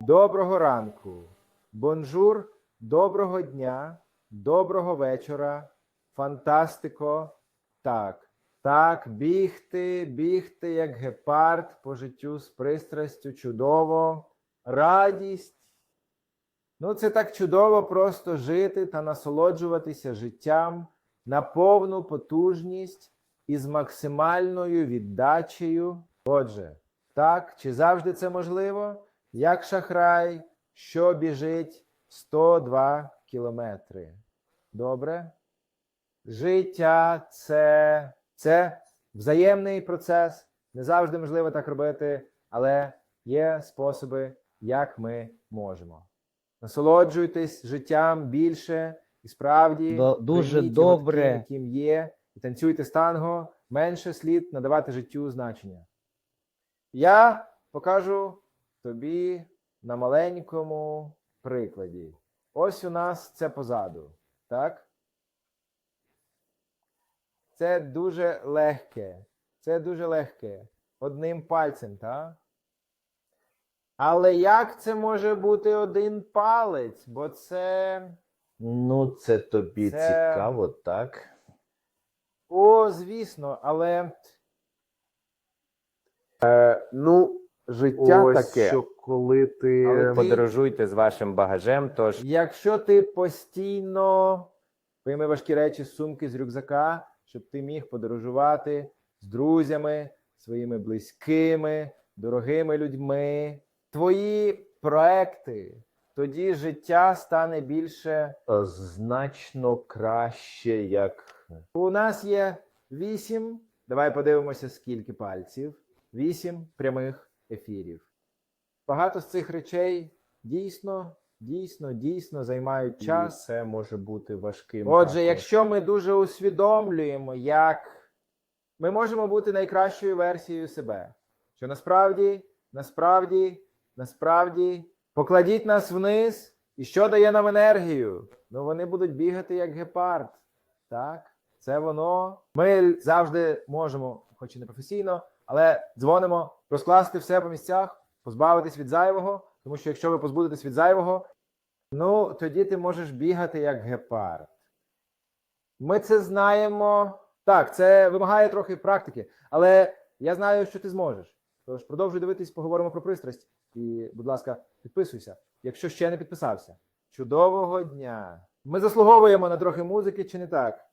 Доброго ранку. Бонжур, доброго дня, доброго вечора. Фантастико. Так. Так, бігти, бігти, як гепард по життю з пристрастю, чудово. Радість. Ну, це так чудово просто жити та насолоджуватися життям на повну потужність і з максимальною віддачею. Отже, так, чи завжди це можливо? Як шахрай, що біжить 102 кілометри. Добре? Життя це, це взаємний процес. Не завжди можливо так робити, але є способи, як ми можемо. Насолоджуйтесь життям більше і справді До- дуже добре. таким, яким є, і танцюйте з танго, менше слід надавати життю значення. Я покажу тобі на маленькому прикладі. Ось у нас це позаду, так? Це дуже легке. Це дуже легке. Одним пальцем, так? Але як це може бути один палець? Бо це. Ну, це тобі Це- цікаво, так? О, звісно, але Ну, життя Ось таке, що коли ти Але ти- Подорожуйте з вашим багажем, тож якщо ти постійно прийми важкі речі з сумки, з рюкзака, щоб ти міг подорожувати з друзями, своїми близькими, дорогими людьми, твої проекти, тоді життя стане більше. е, значно краще, як У нас є вісім. Давай подивимося, скільки пальців. Вісім прямих ефірів. Багато з цих речей дійсно, дійсно, дійсно займають час. це може бути важким. Отже, також. якщо ми дуже усвідомлюємо, як ми можемо бути найкращою версією себе, що насправді, насправді, насправді покладіть нас вниз, і що дає нам енергію? Ну вони будуть бігати як гепард. Так, це воно. Ми завжди можемо, хоч і не професійно, але дзвонимо, розкласти все по місцях, позбавитись від зайвого, тому що якщо ви позбудетесь від зайвого, Ну, тоді ти можеш бігати як гепард. Ми це знаємо. Так, це вимагає трохи практики, але я знаю, що ти зможеш. Тож продовжуй дивитись, поговоримо про пристрасть. І, будь ласка, підписуйся, якщо ще не підписався. Чудового дня! Ми заслуговуємо на трохи музики, чи не так?